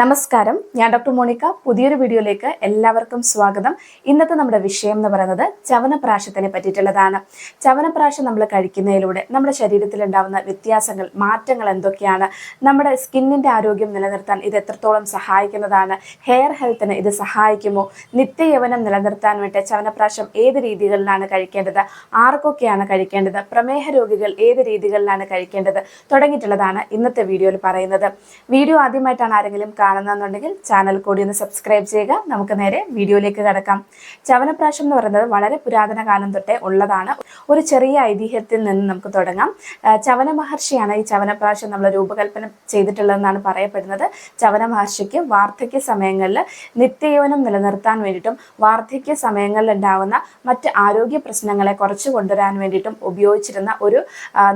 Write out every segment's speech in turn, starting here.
നമസ്കാരം. ഞാൻ doctor Monica. പുതിയൊരു വീഡിയോയിലേക്ക് എല്ലാവർക്കും സ്വാഗതം. ഇന്നത്തെ നമ്മുടെ വിഷയം എന്ന് പറയുന്നത് ചവനപ്രാശത്തിനെ പറ്റിയിട്ടുള്ളതാണ്. ചവനപ്രാശം നമ്മൾ കഴിക്കുന്നതിലൂടെ നമ്മുടെ ശരീരത്തിൽ ഉണ്ടാകുന്ന വ്യത്യാസങ്ങൾ മാറ്റങ്ങൾ എന്തൊക്കെയാണ്? നമ്മുടെ സ്കിന്നിന്റെ ആരോഗ്യം നിലനിർത്താൻ ഇത് എത്രത്തോളം സഹായിക്കുന്നതാണ്? ഹെയർ ഹെൽത്തിന് ഇത് സഹായിക്കുമോ? നിത്യയവനം നിലനിർത്താൻ വേണ്ടി ചവനപ്രാശം ഏത് രീതികളിലാണ് കഴിക്കേണ്ടത്? ആർക്കൊക്കെയാണ് കഴിക്കേണ്ടത്? പ്രമേഹ രോഗികൾ ഏത് രീതികളിലാണ് കഴിക്കേണ്ടത്? തുടങ്ങിയിട്ടുള്ളതാണ് ഇന്നത്തെ വീഡിയോയിൽ പറയുന്നത്. വീഡിയോ ആദ്യമായിട്ടാണ് ആരെങ്കിലും കാണുന്നതെന്നുണ്ടെങ്കിൽ ചാനൽ കൂടി ഒന്ന് സബ്സ്ക്രൈബ് ചെയ്യുക. നമുക്ക് നേരെ വീഡിയോയിലേക്ക് കടക്കാം. ചവനപ്രാശം എന്ന് പറയുന്നത് വളരെ പുരാതന കാലം തൊട്ടേ ഉള്ളതാണ്. ഒരു ചെറിയ ഐതിഹ്യത്തിൽ നിന്ന് നമുക്ക് തുടങ്ങാം. ചവന മഹർഷിയാണ് ഈ ചവനപ്രാശം നമ്മൾ രൂപകൽപ്പന ചെയ്തിട്ടുള്ളതെന്നാണ് പറയപ്പെടുന്നത്. ചവന മഹർഷിക്ക് വാർദ്ധക്യ സമയങ്ങളിൽ നിത്യയൗവനം നിലനിർത്താൻ വേണ്ടിയിട്ടും വാർദ്ധക്യ സമയങ്ങളിൽ ഉണ്ടാവുന്ന മറ്റ് ആരോഗ്യ പ്രശ്നങ്ങളെ കുറച്ച് കൊണ്ടുവരാൻ വേണ്ടിയിട്ടും ഉപയോഗിച്ചിരുന്ന ഒരു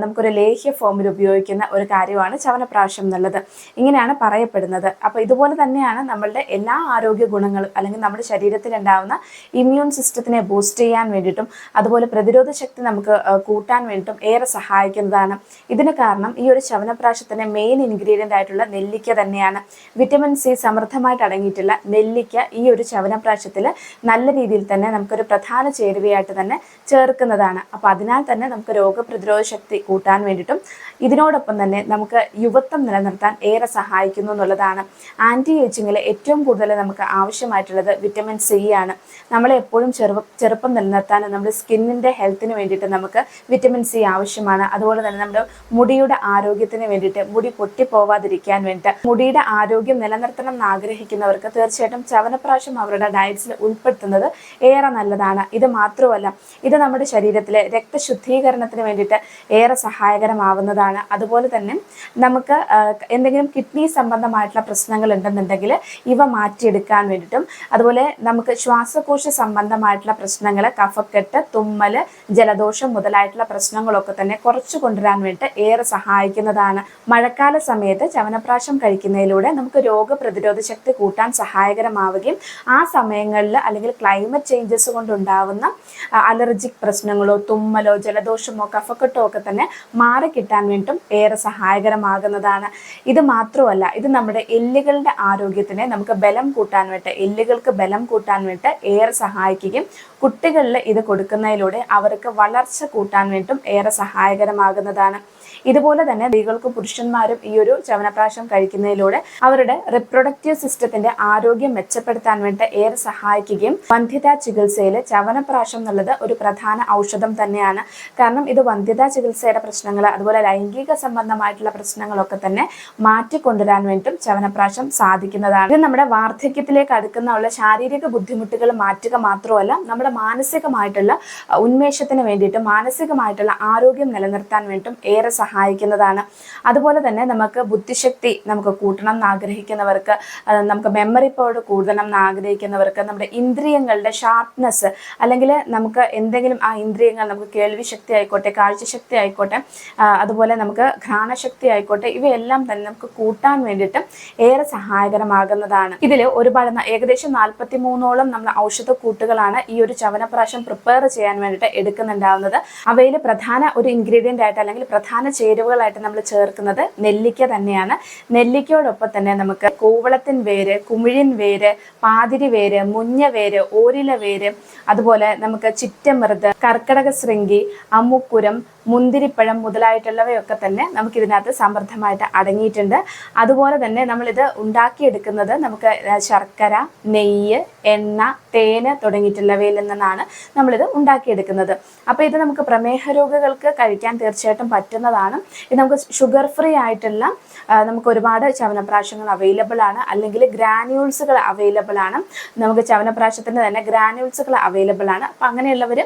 നമുക്കൊരു ലേഹ്യ ഫോമിൽ ഉപയോഗിക്കുന്ന ഒരു കാര്യമാണ് ചവനപ്രാശം എന്നുള്ളത്. ഇങ്ങനെയാണ് പറയപ്പെടുന്നത്. അപ്പോൾ ഇതുപോലെ തന്നെയാണ് നമ്മളുടെ എല്ലാ ആരോഗ്യ ഗുണങ്ങളും അല്ലെങ്കിൽ നമ്മുടെ ശരീരത്തിൽ ഉണ്ടാവുന്ന ഇമ്മ്യൂൺ സിസ്റ്റത്തിനെ ബൂസ്റ്റ് ചെയ്യാൻ വേണ്ടിയിട്ടും അതുപോലെ പ്രതിരോധ ശക്തി നമുക്ക് കൂട്ടാൻ വേണ്ടിയിട്ടും ഏറെ സഹായിക്കുന്നതാണ്. ഇതിന് കാരണം ഈ ഒരു ശവനപ്രാശത്തിന്റെ മെയിൻ ഇൻഗ്രീഡിയന്റ് ആയിട്ടുള്ള നെല്ലിക്ക തന്നെയാണ്. വിറ്റമിൻ സി സമൃദ്ധമായിട്ട് അടങ്ങിയിട്ടുള്ള നെല്ലിക്ക ഈ ഒരു ശവനപ്രാശത്തിൽ നല്ല രീതിയിൽ തന്നെ നമുക്കൊരു പ്രധാന ചേരുവയായിട്ട് തന്നെ ചേർക്കുന്നതാണ്. അപ്പോൾ അതിനാൽ തന്നെ നമുക്ക് രോഗപ്രതിരോധ ശക്തി കൂട്ടാൻ വേണ്ടിയിട്ടും ഇതിനോടൊപ്പം തന്നെ നമുക്ക് യുവത്വം നിലനിർത്താൻ ഏറെ സഹായിക്കുന്നു എന്നുള്ളതാണ്. ആന്റി ഏജിങ്ങിൽ ഏറ്റവും കൂടുതൽ നമുക്ക് ആവശ്യമായിട്ടുള്ളത് വിറ്റമിൻ സി ആണ്. നമ്മളെ എപ്പോഴും ചെറു ചെറുപ്പം നിലനിർത്താൻ നമ്മുടെ സ്കിന്നിന്റെ ഹെൽത്തിന് വേണ്ടിയിട്ട് നമുക്ക് വിറ്റമിൻ സി ആവശ്യമാണ്. അതുപോലെ തന്നെ നമ്മുടെ മുടിയുടെ ആരോഗ്യത്തിന് വേണ്ടിയിട്ട് മുടി പൊട്ടിപ്പോവാതിരിക്കാൻ വേണ്ടിയിട്ട് മുടിയുടെ ആരോഗ്യം നിലനിർത്തണം എന്ന് ആഗ്രഹിക്കുന്നവർക്ക് തീർച്ചയായിട്ടും ചവനപ്രാശം അവരുടെ ഡയറ്റ്സിൽ ഉൾപ്പെടുത്തുന്നത് ഏറെ നല്ലതാണ്. ഇത് മാത്രമല്ല ഇത് നമ്മുടെ ശരീരത്തിലെ രക്തശുദ്ധീകരണത്തിന് വേണ്ടിയിട്ട് ഏറെ സഹായകരമാവുന്നതാണ്. അതുപോലെ തന്നെ നമുക്ക് എന്തെങ്കിലും കിഡ്നി സംബന്ധമായിട്ടുള്ള പ്രശ്നങ്ങൾ ഉണ്ടെന്നുണ്ടെങ്കിൽ ഇവ മാറ്റിയെടുക്കാൻ വേണ്ടിയിട്ടും അതുപോലെ നമുക്ക് ശ്വാസകോശ സംബന്ധമായിട്ടുള്ള പ്രശ്നങ്ങൾ കഫക്കെട്ട് തുമ്മൽ ജലദോഷം മുതലായിട്ടുള്ള പ്രശ്നങ്ങളൊക്കെ തന്നെ കുറച്ച് കൊണ്ടുവരാൻ വേണ്ടിയിട്ട് ഏറെ സഹായിക്കുന്നതാണ്. മഴക്കാല സമയത്ത് ചവനപ്രാശം കഴിക്കുന്നതിലൂടെ നമുക്ക് രോഗപ്രതിരോധ ശക്തി കൂട്ടാൻ സഹായകരമാവുകയും ആ സമയങ്ങളിൽ അല്ലെങ്കിൽ ക്ലൈമറ്റ് ചേഞ്ചസ് കൊണ്ടുണ്ടാവുന്ന അലർജിക് പ്രശ്നങ്ങളോ തുമ്മലോ ജലദോഷമോ കഫക്കെട്ടോ ഒക്കെ തന്നെ മാറിക്കിട്ടാൻ വേണ്ടിയിട്ടും ഏറെ സഹായകരമാകുന്നതാണ്. ഇത് മാത്രമല്ല ഇത് നമ്മുടെ എല്ലുകളുടെ ആരോഗ്യത്തിന് നമുക്ക് ബലം കൂട്ടാൻ വേണ്ടി എല്ലുകൾക്ക് ബലം കൂട്ടാൻ വേണ്ടി ഏറെ സഹായിക്കുകയും കുട്ടികളിൽ ഇത് കൊടുക്കുന്നതിലൂടെ അവർക്ക് വളർച്ച കൂട്ടാൻ വേണ്ടിയും ഏറെ സഹായകരമാകുന്നതാണ്. ഇതുപോലെ തന്നെ സ്ത്രീകൾക്കും പുരുഷന്മാരും ഈ ഒരു ചവനപ്രാശം കഴിക്കുന്നതിലൂടെ അവരുടെ റിപ്രൊഡക്റ്റീവ് സിസ്റ്റത്തിന്റെ ആരോഗ്യം മെച്ചപ്പെടുത്താൻ വേണ്ടി ഏറെ സഹായിക്കുകയും വന്ധ്യതാ ചികിത്സയിൽ ചവനപ്രാശം എന്നുള്ളത് ഒരു പ്രധാന ഔഷധം തന്നെയാണ്. കാരണം ഇത് വന്ധ്യതാ ചികിത്സയുടെ പ്രശ്നങ്ങൾ അതുപോലെ ലൈംഗിക സംബന്ധമായിട്ടുള്ള പ്രശ്നങ്ങളൊക്കെ തന്നെ മാറ്റിക്കൊണ്ടുവരാൻ വേണ്ടിയിട്ടും ചവനപ്രാശം സാധിക്കുന്നതാണ്. ഇത് നമ്മുടെ വാർദ്ധക്യത്തിലേക്ക് അടുക്കുന്ന ഉള്ള ശാരീരിക ബുദ്ധിമുട്ടുകൾ മാറ്റുക മാത്രമല്ല നമ്മുടെ മാനസികമായിട്ടുള്ള ഉന്മേഷത്തിന് വേണ്ടിയിട്ട് മാനസികമായിട്ടുള്ള ആരോഗ്യം നിലനിർത്താൻ വേണ്ടിയിട്ടും ഏറെ സഹായിക്കുന്നതാണ്. അതുപോലെ തന്നെ നമുക്ക് ബുദ്ധിശക്തി നമുക്ക് കൂട്ടണം എന്ന് ആഗ്രഹിക്കുന്നവർക്ക് നമുക്ക് മെമ്മറി പവർ കൂടണം എന്ന് ആഗ്രഹിക്കുന്നവർക്ക് നമ്മുടെ ഇന്ദ്രിയങ്ങളുടെ ഷാർപ്നെസ് അല്ലെങ്കിൽ നമുക്ക് എന്തെങ്കിലും ആ ഇന്ദ്രിയങ്ങൾ നമുക്ക് കേൾവി ശക്തി ആയിക്കോട്ടെ കാഴ്ചശക്തി ആയിക്കോട്ടെ അതുപോലെ നമുക്ക് ഘ്രാണശക്തി ആയിക്കോട്ടെ ഇവയെല്ലാം തന്നെ നമുക്ക് കൂട്ടാൻ വേണ്ടിയിട്ട് ഏറെ സഹായകരമാകുന്നതാണ്. ഇതിൽ ഒരുപാട് ഏകദേശം നാൽപ്പത്തി മൂന്നോളം നമ്മൾ ഔഷധ കൂട്ടുകളാണ് ഈ ഒരു ചവനപ്രാശം പ്രിപ്പയർ ചെയ്യാൻ വേണ്ടിയിട്ട് എടുക്കുന്നുണ്ടാവുന്നത്. അവയിൽ പ്രധാന ഒരു ഇൻഗ്രീഡിയന്റ് ആയിട്ട് അല്ലെങ്കിൽ പ്രധാന ചേരുവകളായിട്ട് നമ്മൾ ചേർക്കുന്നത് നെല്ലിക്ക തന്നെയാണ്. നെല്ലിക്കയോടൊപ്പം തന്നെ നമുക്ക് കൂവളത്തിൻ വേര് കുമിഴിൻ വേര് പാതിരി വേര് മുഞ്ഞ വേര് ഓരില വേര് അതുപോലെ നമുക്ക് ചിറ്റമൃത് കർക്കടക ശൃംഗി അമ്മുക്കുരം മുന്തിരിപ്പഴം മുതലായിട്ടുള്ളവയൊക്കെ തന്നെ നമുക്ക് ഇതിനകത്ത് സമൃദ്ധമായിട്ട് അടങ്ങിയിട്ടുണ്ട്. അതുപോലെ തന്നെ നമ്മളിത് ഉണ്ടാക്കിയെടുക്കുന്നത് നമുക്ക് ശർക്കര നെയ്യ് എണ്ണ തേന് തുടങ്ങിയിട്ടുള്ളവയിൽ നിന്നാണ് നമ്മളിത് ഉണ്ടാക്കിയെടുക്കുന്നത്. അപ്പോൾ ഇത് നമുക്ക് പ്രമേഹ രോഗികൾക്ക് കഴിക്കാൻ തീർച്ചയായിട്ടും പറ്റുന്നതാണ്. ഇത് നമുക്ക് ഷുഗർ ഫ്രീ ആയിട്ടുള്ള നമുക്ക് ഒരുപാട് ചവനപ്രാശങ്ങൾ അവൈലബിൾ ആണ്. അല്ലെങ്കിൽ ഗ്രാന്യൂൾസുകൾ അവൈലബിൾ ആണ്. നമുക്ക് ചവനപ്രാശത്തിന്റെ തന്നെ ഗ്രാന്യൂൾസുകൾ അവൈലബിൾ ആണ്. അപ്പം അങ്ങനെയുള്ളവർ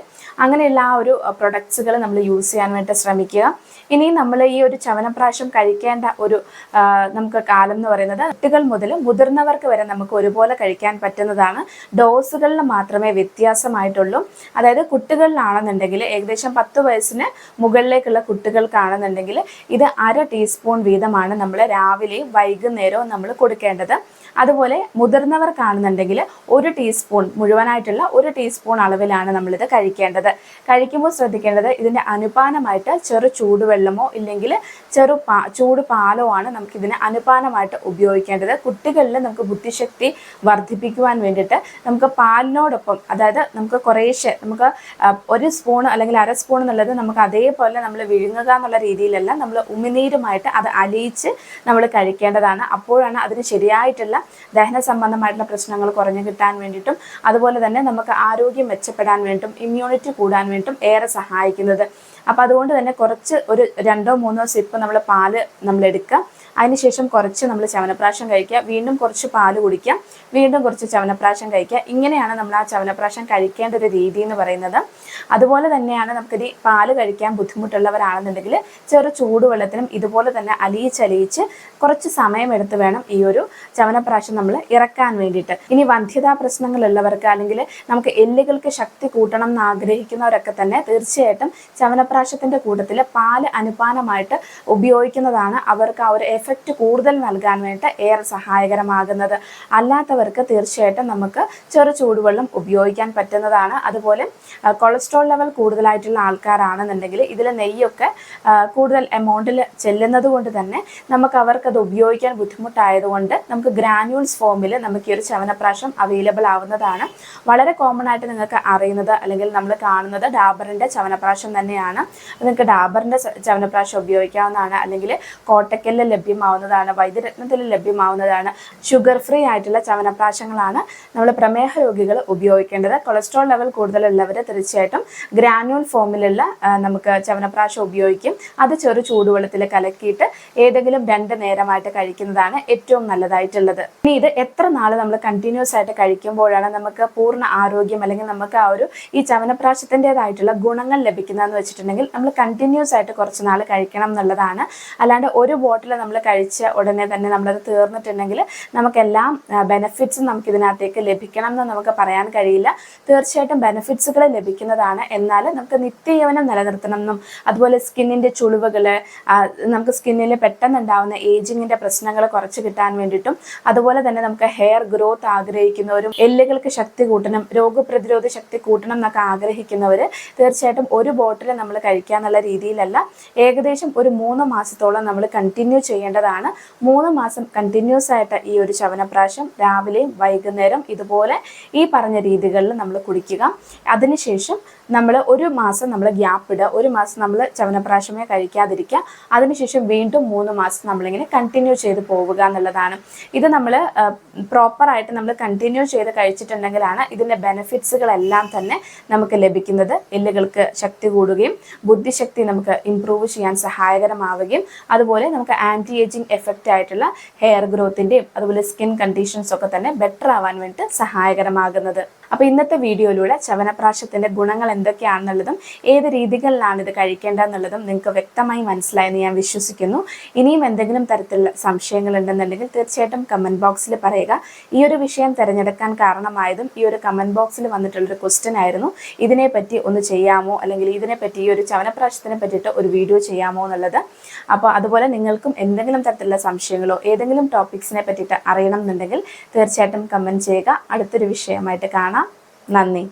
അങ്ങനെയുള്ള ആ ഒരു പ്രൊഡക്ട്സുകൾ നമ്മൾ യൂസ് ചെയ്യാൻ വേണ്ടി ശ്രമിക്കുക. ഇനി നമ്മൾ ഈ ഒരു ചവനപ്രാശം കഴിക്കേണ്ട ഒരു നമുക്ക് കാലം എന്ന് പറയുന്നത് കുട്ടികൾ മുതൽ മുതിർന്നവർക്ക് വരെ നമുക്ക് ഒരുപോലെ കഴിക്കാൻ പറ്റുന്നതാണ്. ഡോസുകളിൽ മാത്രമേ വ്യത്യാസമായിട്ടുള്ളൂ. അതായത് കുട്ടികളിലാണെന്നുണ്ടെങ്കിൽ ഏകദേശം പത്ത് വയസ്സിന് മുകളിലേക്കുള്ള കുട്ടികൾക്കാണെന്നുണ്ടെങ്കിൽ ഇത് അര ടീസ്പൂൺ വീതമാണ് നമ്മൾ രാവിലെയും വൈകുന്നേരവും നമ്മൾ കൊടുക്കേണ്ടത്. അതുപോലെ മുതിർന്നവർക്കാണെന്നുണ്ടെങ്കിൽ ഒരു ടീസ്പൂൺ മുഴുവനായിട്ടുള്ള ഒരു ടീസ്പൂൺ അളവിലാണ് നമ്മളിത് കഴിക്കേണ്ടത്. കഴിക്കുമ്പോൾ ശ്രദ്ധിക്കേണ്ടത് ഇതിന്റെ അനുപാനമായിട്ട് ചെറു ചൂടുവെള്ളമോ ഇല്ലെങ്കിൽ ചെറു പാ ചൂട് പാലോ ആണ് നമുക്കിതിന് അനുപാനമായിട്ട് ഉപയോഗിക്കേണ്ടത്. കുട്ടികളിൽ നമുക്ക് ബുദ്ധിശക്തി വർദ്ധിപ്പിക്കുവാൻ വേണ്ടിയിട്ട് നമുക്ക് പാലിനോടൊപ്പം അതായത് നമുക്ക് കുറേശ്ശെ നമുക്ക് ഒരു സ്പൂൺ അല്ലെങ്കിൽ അര സ്പൂൺ എന്നുള്ളത് നമുക്ക് അതേപോലെ നമ്മൾ വിഴുങ്ങുക എന്നുള്ള രീതിയിലല്ല നമ്മൾ ഉമിനീരുമായിട്ട് അത് അലിയിച്ച് നമ്മൾ കഴിക്കേണ്ടതാണ്. അപ്പോഴാണ് അതിന് ശരിയായിട്ടുള്ള ദഹന സംബന്ധമായിട്ടുള്ള പ്രശ്നങ്ങൾ കുറഞ്ഞു കിട്ടാൻ വേണ്ടിയിട്ടും അതുപോലെ തന്നെ നമുക്ക് ആരോഗ്യം മെച്ചപ്പെടാൻ വേണ്ടിയിട്ടും ഇമ്മ്യൂണിറ്റി കൂടാൻ വേണ്ടിയിട്ടും ഏറെ സഹായിക്കുന്നത്. അപ്പോൾ അതുകൊണ്ട് തന്നെ കുറച്ച് ഒരു രണ്ടോ മൂന്നോ സിപ്പ് നമ്മൾ പാൽ നമ്മൾ എടുക്കുക അതിനുശേഷം കുറച്ച് നമ്മൾ ചവനപ്രാശം കഴിക്കുക. വീണ്ടും കുറച്ച് പാൽ കുടിക്കുക. വീണ്ടും കുറച്ച് ചവനപ്രാശം കഴിക്കുക. ഇങ്ങനെയാണ് നമ്മൾ ആ ചവനപ്രാശം കഴിക്കേണ്ട ഒരു രീതി എന്ന് പറയുന്നത്. അതുപോലെ തന്നെയാണ് നമുക്കിത് പാൽ കഴിക്കാൻ ബുദ്ധിമുട്ടുള്ളവരാണെന്നുണ്ടെങ്കിൽ ചെറു ചൂടുവെള്ളത്തിനും ഇതുപോലെ തന്നെ അലിയിച്ചലിയിച്ച് കുറച്ച് സമയമെടുത്ത് വേണം ഈ ഒരു ചവനപ്രാശം നമ്മൾ ഇറക്കാൻ വേണ്ടിയിട്ട്. ഇനി വന്ധ്യതാ പ്രശ്നങ്ങളുള്ളവർക്ക് അല്ലെങ്കിൽ നമുക്ക് എല്ലുകൾക്ക് ശക്തി കൂട്ടണം എന്ന് ആഗ്രഹിക്കുന്നവരൊക്കെ തന്നെ തീർച്ചയായിട്ടും ചവനപ്രാശത്തിന്റെ കൂട്ടത്തിൽ പാൽ അനുപാനമായിട്ട് ഉപയോഗിക്കുന്നതാണ് അവർക്ക് ആ ഒരു എഫക്റ്റ് കൂടുതൽ നൽകാൻ വേണ്ടി ഏറെ സഹായകരമാകുന്നത്. അല്ലാത്തവർക്ക് തീർച്ചയായിട്ടും നമുക്ക് ചെറു ചൂടുവെള്ളം ഉപയോഗിക്കാൻ പറ്റുന്നതാണ്. അതുപോലെ കൊളസ്ട്രോൾ ലെവൽ കൂടുതലായിട്ടുള്ള ആൾക്കാരാണെന്നുണ്ടെങ്കിൽ ഇതിൽ നെയ്യൊക്കെ കൂടുതൽ എമൗണ്ടിൽ ചെല്ലുന്നത് കൊണ്ട് തന്നെ നമുക്ക് അവർക്കത് ഉപയോഗിക്കാൻ ബുദ്ധിമുട്ടായതുകൊണ്ട് നമുക്ക് ഗ്രാന്യൂൾസ് ഫോമിൽ നമുക്ക് ഈ ഒരു ചവനപ്രാശം അവൈലബിൾ ആവുന്നതാണ്. വളരെ കോമൺ ആയിട്ട് നിങ്ങൾക്ക് അറിയുന്നത് അല്ലെങ്കിൽ നമ്മൾ കാണുന്നത് ഡാബറിന്റെ ചവനപ്രാശം തന്നെയാണ്. നിങ്ങൾക്ക് ഡാബറിന്റെ ചവനപ്രാശം ഉപയോഗിക്കാവുന്നതാണ്. അല്ലെങ്കിൽ കോട്ടക്കലിൽ ലഭ്യമാവുന്നതാണ്. വൈദ്യരത്നത്തിൽ ലഭ്യമാവുന്നതാണ്. ഷുഗർ ഫ്രീ ആയിട്ടുള്ള ചവനപ്രാശങ്ങളാണ് നമ്മൾ പ്രമേഹ രോഗികൾ ഉപയോഗിക്കേണ്ടത്. കൊളസ്ട്രോൾ ലെവൽ കൂടുതലുള്ളവർ തീർച്ചയായിട്ടും ഗ്രാനുവൽ ഫോമിലുള്ള നമുക്ക് ചവനപ്രാശം ഉപയോഗിക്കും. അത് ചെറു ചൂടുവെള്ളത്തിൽ കലക്കിയിട്ട് ഏതെങ്കിലും രണ്ട് നേരമായിട്ട് കഴിക്കുന്നതാണ് ഏറ്റവും നല്ലതായിട്ടുള്ളത്. ഇനി ഇത് എത്ര നാൾ നമ്മൾ കണ്ടിന്യൂസ് ആയിട്ട് കഴിക്കുമ്പോഴാണ് നമുക്ക് പൂർണ ആരോഗ്യം അല്ലെങ്കിൽ നമുക്ക് ആ ഒരു ഈ ചവനപ്രാശത്തിന്റെതായിട്ടുള്ള ഗുണങ്ങൾ ലഭിക്കുന്നതെന്ന് വെച്ചിട്ടുണ്ടെങ്കിൽ നമ്മൾ കണ്ടിന്യൂസ് ആയിട്ട് കുറച്ച് നാൾ കഴിക്കണം എന്നുള്ളതാണ്. അല്ലാണ്ട് ഒരു ബോട്ടിൽ നമ്മൾ കഴിച്ച ഉടനെ തന്നെ നമ്മളത് തീർന്നിട്ടുണ്ടെങ്കിൽ നമുക്കെല്ലാം ബെനഫിറ്റ്സും നമുക്ക് ഇതിനകത്തേക്ക് ലഭിക്കണം എന്ന് നമുക്ക് പറയാൻ കഴിയില്ല. തീർച്ചയായിട്ടും ബെനഫിറ്റ്സുകൾ ലഭിക്കുന്നതാണ്. എന്നാൽ നമുക്ക് നിത്യയവനം നിലനിർത്തണം എന്നും അതുപോലെ സ്കിന്നിന്റെ ചുളിവുകൾ നമുക്ക് സ്കിന്നിൽ പെട്ടെന്ന് ഉണ്ടാകുന്ന ഏജിങ്ങിന്റെ പ്രശ്നങ്ങൾ കുറച്ച് കിട്ടാൻ വേണ്ടിയിട്ടും അതുപോലെ തന്നെ നമുക്ക് ഹെയർ ഗ്രോത്ത് ആഗ്രഹിക്കുന്നവരും എല്ലുകൾക്ക് ശക്തി കൂട്ടണം രോഗപ്രതിരോധ ശക്തി കൂട്ടണം എന്നൊക്കെ ആഗ്രഹിക്കുന്നവർ തീർച്ചയായിട്ടും ഒരു ബോട്ടിൽ നമ്മൾ കഴിക്കുക എന്നുള്ള രീതിയിലല്ല ഏകദേശം ഒരു മൂന്ന് മാസത്തോളം നമ്മൾ കണ്ടിന്യൂ ചെയ്യേണ്ടതാണ്. മൂന്ന് മാസം കണ്ടിന്യൂസ് ആയിട്ട് ഈ ഒരു ചവനപ്രാശം രാവിലെയും വൈകുന്നേരം ഇതുപോലെ ഈ പറഞ്ഞ രീതികളിൽ നമ്മൾ കുടിക്കുക. അതിനുശേഷം നമ്മൾ ഒരു മാസം നമ്മൾ ഗ്യാപ്പ് ഇടുക ഒരു മാസം നമ്മൾ ചവനപ്രാശമേ കഴിക്കാതിരിക്കുക അതിനുശേഷം വീണ്ടും മൂന്ന് മാസം നമ്മളിങ്ങനെ കണ്ടിന്യൂ ചെയ്ത് പോവുക എന്നുള്ളതാണ്. ഇത് നമ്മൾ പ്രോപ്പറായിട്ട് നമ്മൾ കണ്ടിന്യൂ ചെയ്ത് കഴിച്ചിട്ടുണ്ടെങ്കിലാണ് ഇതിന്റെ ബെനിഫിറ്റ്സുകളെല്ലാം തന്നെ നമുക്ക് ലഭിക്കുന്നത്. എല്ലുകൾക്ക് ശക്തി കൂടുകയും ബുദ്ധിശക്തി നമുക്ക് ഇമ്പ്രൂവ് ചെയ്യാൻ സഹായകരമാവുകയും അതുപോലെ നമുക്ക് ആന്റി ഏജിങ് എഫക്റ്റ് ആയിട്ടുള്ള ഹെയർ ഗ്രോത്തിന്റെയും അതുപോലെ സ്കിൻ കണ്ടീഷൻസ് ഒക്കെ തന്നെ ബെറ്റർ ആവാൻ വേണ്ടിയിട്ട് സഹായകരമാകുന്നത്. അപ്പോൾ ഇന്നത്തെ വീഡിയോയിലൂടെ ചവനപ്രാശത്തിന്റെ ഗുണങ്ങൾ എന്തൊക്കെയാണെന്നുള്ളതും ഏത് രീതികളിലാണ് ഇത് കഴിക്കേണ്ടതെന്നുള്ളതും നിങ്ങൾക്ക് വ്യക്തമായി മനസ്സിലായെന്ന് ഞാൻ വിശ്വസിക്കുന്നു. ഇനിയും എന്തെങ്കിലും തരത്തിലുള്ള സംശയങ്ങൾ ഉണ്ടെന്നുണ്ടെങ്കിൽ തീർച്ചയായിട്ടും കമന്റ് ബോക്സിൽ പറയുക. ഈ ഒരു വിഷയം തിരഞ്ഞെടുക്കാൻ കാരണമായതും ഈ ഒരു കമന്റ് ബോക്സിൽ വന്നിട്ടുള്ളൊരു ക്വസ്റ്റ്യൻ ആയിരുന്നു. ഇതിനെപ്പറ്റി ഒന്ന് ചെയ്യാമോ? അല്ലെങ്കിൽ ഇതിനെപ്പറ്റി ഈ ഒരു ചവനപ്രാശത്തിനെ പറ്റിയിട്ട് ഒരു വീഡിയോ ചെയ്യാമോ എന്നുള്ളത്. അപ്പോൾ അതുപോലെ നിങ്ങൾക്കും എന്തെങ്കിലും തരത്തിലുള്ള സംശയങ്ങളോ ഏതെങ്കിലും ടോപ്പിക്സിനെ പറ്റിയിട്ട് അറിയണം എന്നുണ്ടെങ്കിൽ തീർച്ചയായിട്ടും കമന്റ് ചെയ്യുക. അടുത്തൊരു വിഷയമായിട്ട് കാണാം. നന്ദി.